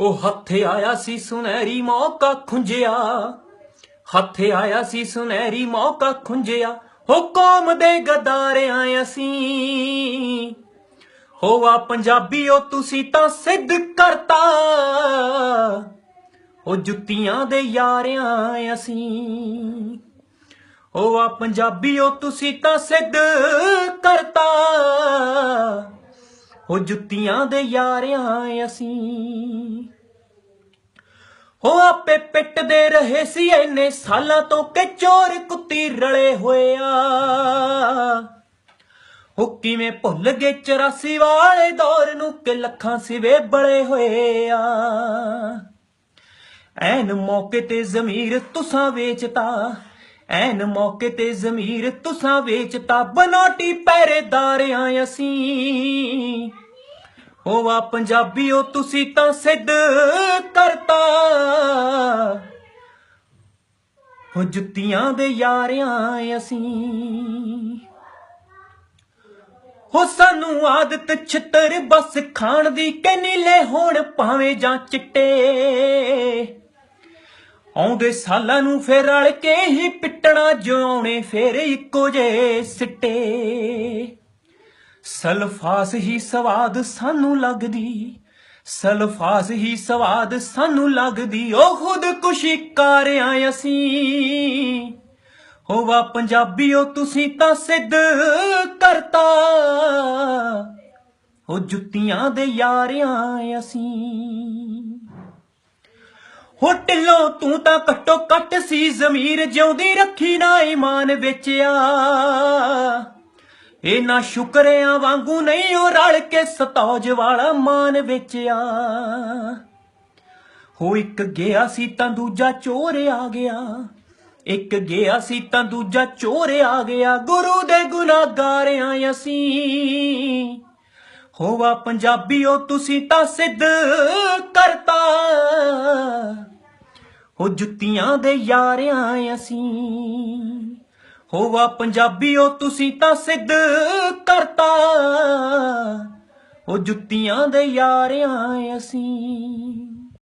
ਉਹ ਹੱਥੇ ਆਇਆ ਸੀ ਸੁਨਹਿਰੀ ਮੌਕਾ ਖੁੰਝਿਆ। ਹੱਥੇ ਆਇਆ ਸੀ ਸੁਨਹਿਰੀ ਮੌਕਾ ਖੁੰਝਿਆ। ਹੋ ਕੌਮ ਦੇ ਗਦਾਰਿਆਂ ਅਸੀਂ। ਹੋਵਾ ਪੰਜਾਬੀਓ ਤੁਸੀਂ ਤਾਂ ਸਿੱਧ ਕਰਤਾ। ਉਹ ਜੁੱਤੀਆਂ ਦੇ ਯਾਰਿਆਂ ਅਸੀਂ। ਹੋਵਾ ਪੰਜਾਬੀਓ ਤੁਸੀਂ ਤਾਂ ਸਿੱਧ ਕਰਤਾ। ਉਹ ਜੁੱਤੀਆਂ ਦੇ ਯਾਰਿਆਂ ਅਸੀਂ। ਹੋ ਆਪੇ ਪਿੱਟਦੇ ਰਹੇ ਸੀ ਇੰਨੇ ਸਾਲਾਂ ਤੋਂ ਕਿ ਚੋਰ ਕੁੱਤੀ ਰਲੇ ਹੋਇਆ ਹੋ ਕਿਵੇਂ ਭੁੱਲ ਗਏ 84 ਵਾਲੇ ਦੌਰ ਨੂੰ ਕਿ ਲੱਖਾਂ ਸਿਵੇ ਬਲੇ ਹੋਏ ਆ। ਐਨ ਮੌਕੇ ਤੇ ਜ਼ਮੀਰ ਤੁਸਾਂ ਵੇਚਤਾ। ਐਨ ਮੌਕੇ ਤੇ ਜ਼ਮੀਰ ਤੁਸਾਂ ਵੇਚਤਾ ਬਨੋਟੀ ਪਹਿਰੇਦਾਰਿਆਂ ਅਸੀਂ ਹੋਵਾ ਪੰਜਾਬੀਓ ਤੁਸੀਂ ਤਾਂ ਸਿੱਧ ਕਰਤਾ। ਹੋ ਜੁੱਤੀਆਂ ਦੇ ਯਾਰਿਆਂ ਅਸੀਂ ਹੋ ਸਾਨੂੰ ਆਦਤ ਛਿੱਤਰ, ਬਸ ਖਾਣ ਦੀ ਕਿ ਨੀਲੇ ਹੋਣ, ਭਾਵੇਂ ਜਾਂ ਚਿੱਟੇ। ਆਉਂਦੇ ਸਾਲਾਂ ਨੂੰ ਫੇਰ ਰਲ ਕੇ ਹੀ ਪਿੱਟਣਾ ਜਿਉਣੇ ਫੇਰ ਇੱਕੋ ਜੇ ਸਿੱਟੇ। ਸਲਫਾਸ ਹੀ ਸਵਾਦ ਸਾਨੂੰ ਲੱਗਦੀ, ਸਲਫਾਸ ਹੀ ਸਵਾਦ ਸਾਨੂੰ ਲੱਗਦੀ, ਉਹ ਖੁਦ ਕੁਸ਼ੀ ਕਾਰਿਆਂ ਅਸੀਂ। ਹੋਵਾ ਪੰਜਾਬੀਓ, ਤੁਸੀਂ ਤਾਂ ਸਿੱਧ ਕਰਤਾ। ਉਹ ਜੁੱਤੀਆਂ ਦੇ ਯਾਰਿਆਂ ਅਸੀਂ। ਹੋ ਢਿੱਲੋਂ ਤੂੰ ਤਾਂ ਘੱਟੋ ਘੱਟ ਸੀ ਜ਼ਮੀਰ ਜਿਉਂਦੀ ਰੱਖੀ ਨਾ ਈਮਾਨ ਵੇਚਿਆ। ਇਹ ਨਾ ਸ਼ੁਕਰਿਆਂ ਵਾਂਗੂ ਨਹੀਂ ਉਹ ਰਲ ਕੇ ਸਤੌਜ ਵਾਲਾ ਮਾਨ ਵੇਚਿਆ। ਹੋ ਇੱਕ ਗਿਆ ਸੀ ਤਾਂ ਦੂਜਾ ਚੋਰ ਆ ਗਿਆ। ਇੱਕ ਗਿਆ ਸੀ ਤਾਂ ਦੂਜਾ ਚੋਰ ਆ ਗਿਆ। ਗੁਰੂ ਦੇ ਗੁਨਾਹਗਾਰਿਆਂ ਅਸੀਂ। ਹੋਵਾ ਪੰਜਾਬੀਓ, ਤੁਸੀਂ ਤਾਂ ਸਿੱਧ ਕਰਤਾ। ਹੋ ਜੁੱਤੀਆਂ ਦੇ ਯਾਰਿਆਂ ਅਸੀਂ। ਹੋਵਾ ਪੰਜਾਬੀਓ ਤੁਸੀਂ ਤਾਂ ਸਿੱਧ ਕਰਤਾ। ਹੋ ਜੁੱਤੀਆਂ ਦੇ ਯਾਰਿਆਂ ਅਸੀਂ।